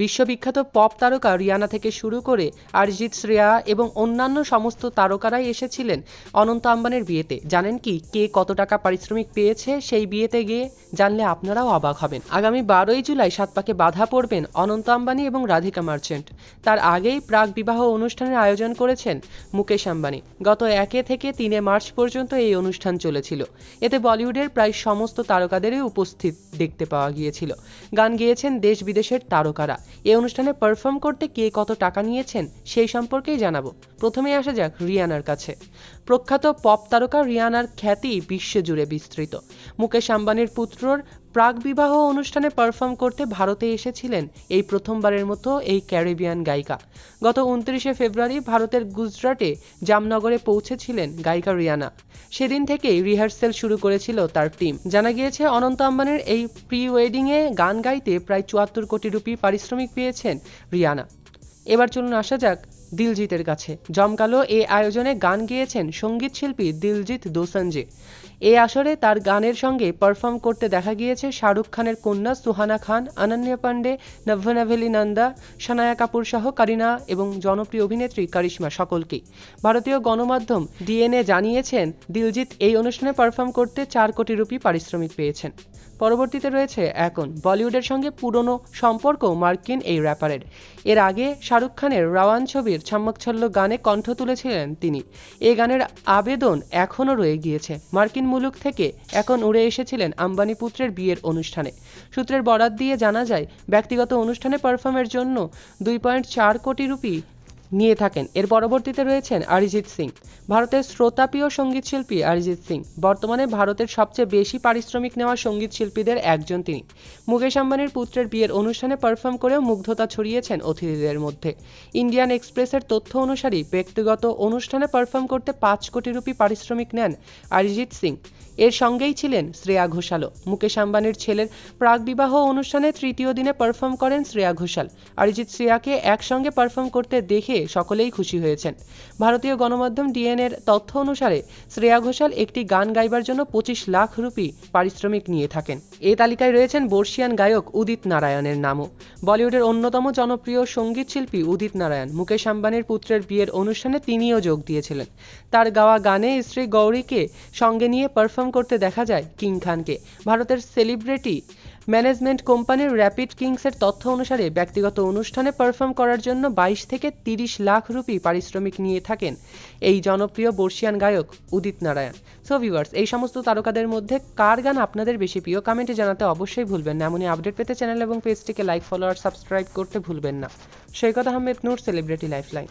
বিশ্ববিখ্যাত পপ তারকা রিয়ানা থেকে শুরু করে অরিজিৎ শ্রেয়া এবং অন্যান্য সমস্ত তারকারাই এসেছিলেন অনন্ত আম্বানির বিয়েতে। জানেন কি, কে কত টাকা পারিশ্রমিক পেয়েছে সেই বিয়েতে গিয়ে জানলে আপনারাও অবাক হবেন। আগামী বারোই জুলাই সাত পাকে বাধা পড়বেন অনন্ত আম্বানি এবং রাধিকা মার্চেন্ট। তার আগেই প্রাক বিবাহ অনুষ্ঠানের আয়োজন করেছেন মুকেশ আম্বানি। গত একে থেকে তিনে মার্চ পর্যন্ত এই অনুষ্ঠান চলেছিল। এতে বলিউডের প্রায় সমস্ত তারকাদেরই উপস্থিত দেখতে পাওয়া গিয়েছিল। গান গেয়েছেন দেশ বিদেশের তারকারা। এই অনুষ্ঠানে পারফর্ম করতে কে কত টাকা নিয়েছেন সেই সম্পর্কেই জানাব। প্রথমেই আসা যাক রিয়ানার কাছে। প্রখ্যাত পপ তারকা রিয়ানার খ্যাতি বিশ্বজুড়ে বিস্তৃত। মুকেশ আম্বানির পুত্রর প্রাক বিবাহ অনুষ্ঠানে পারফর্ম করতে ভারতে এসেছিলেন এই প্রথমবারের মতো এই ক্যারিবিয়ান গায়িকা। গত উনত্রিশে ফেব্রুয়ারি ভারতের গুজরাটে জামনগরে পৌঁছেছিলেন গায়িকা রিয়ানা। সেদিন থেকেই রিহার্সেল শুরু করেছিল তার টিম। জানা গিয়েছে, অনন্ত আম্বানির এই প্রি ওয়েডিংয়ে গান গাইতে প্রায় চুয়াত্তর কোটি রুপি পারিশ্রমিক পেয়েছেন রিয়ানা। এবার চলুন আসা যাক দিলজিতের কাছে। জমকালো এ আয়োজনে গান গেয়েছেন সংগীত শিল্পী দিলজিৎ দোসাঞ্জে। এই আসরে তার গানের সঙ্গে পারফর্ম করতে দেখা গিয়েছে শাহরুখ খানের কন্যা সুহানা খান, অনন্যা পান্ডে নভ্যনাভেলি নন্দা, সানায়া কাপুর সহ কারিনা এবং জনপ্রিয় অভিনেত্রী কারিশ্মা সকলকেই ভারতীয় গণমাধ্যম ডিএনএ জানিয়েছেন, দিলজিৎ এই অনুষ্ঠানে পারফর্ম করতে চার কোটি রুপি পারিশ্রমিক পেয়েছেন। পরবর্তীতে রয়েছে এখন বলিউডের সঙ্গে পুরনো সম্পর্ক মার্কিন এই র্যাপারের এর আগে শাহরুখ খানের রাওয়ান ছবির ছাম্মকছল্ল গানে কণ্ঠ তুলেছিলেন তিনি। এই গানের আবেদন এখনও রয়ে গিয়েছে মার্কিন মুলুক থেকে এখন উড়ে এসেছিলেন আম্বানি পুত্রের বিয়ের অনুষ্ঠানে। সূত্রের বরাত দিয়ে জানা যায়, ব্যক্তিগত অনুষ্ঠানে পারফর্মের জন্য দুই পয়েন্ট চার কোটি রুপি নিয়ে থাকেন। এর পরবর্তীতে রয়েছেন অরিজিৎ সিং। ভারতের শ্রোতাপ্রিয় সংগীত শিল্পী অরিজিৎ সিং। বর্তমানে ভারতের সবচেয়ে বেশি পারিশ্রমিক নেওয়া সংগীত শিল্পীদের একজন তিনি। মুকেশ আম্বানির পুত্রের বিয়ের অনুষ্ঠানে পারফর্ম করেও মুগ্ধতা ছড়িয়েছেন অতিথিদের মধ্যে। ইন্ডিয়ান এক্সপ্রেসের তথ্য অনুসারে ব্যক্তিগত অনুষ্ঠানে পারফর্ম করতে পাঁচ কোটি রুপি পারিশ্রমিক নেন অরিজিৎ সিং। এর সঙ্গেই ছিলেন শ্রেয়া ঘোষালও। মুকেশ আম্বানির ছেলের প্রাক বিবাহ অনুষ্ঠানে তৃতীয় দিনে পারফর্ম করেন শ্রেয়া ঘোষাল। অরিজিৎ শ্রেয়াকে একসঙ্গে পারফর্ম করতে দেখে সকলেই খুশি হয়েছেন। ভারতীয় গণমাধ্যম ডিএনএর তথ্য অনুসারে শ্রেয়া ঘোষাল একটি গান গাইবার জন্য পঁচিশ লাখ রুপি পারিশ্রমিক নিয়ে থাকেন। এই তালিকায় রয়েছেন বর্ষিয়ান গায়ক উদিত নারায়ণের নামও। বলিউডের অন্যতম জনপ্রিয় সংগীত শিল্পী উদিত নারায়ণ মুকেশ আম্বানির পুত্রের বিয়ের অনুষ্ঠানে তিনিও যোগ দিয়েছিলেন। তার গাওয়া গানে স্ত্রী গৌরীকে সঙ্গে নিয়ে পারফর্ম করতে দেখা যায় কিং খানকে। ভারতের সেলিব্রিটি ম্যানেজমেন্ট কোম্পানির র্যাপিড কিংসের তথ্য অনুসারে ব্যক্তিগত অনুষ্ঠানে পারফর্ম করার জন্য বাইশ থেকে তিরিশ লাখ রুপি পারিশ্রমিক নিয়ে থাকেন এই জনপ্রিয় বর্ষিয়ান গায়ক উদিত নারায়ণ। সো ভিউয়ার্স এই সমস্ত তারকাদের মধ্যে কার গান আপনাদের বেশি প্রিয় কমেন্টে জানাতে অবশ্যই ভুলবেন না। এমনই আপডেট পেতে চ্যানেল এবং পেজটিকে লাইক, ফলো আর সাবস্ক্রাইব করতে ভুলবেন না। Saikat Ahmed, Noor celebrity lifeline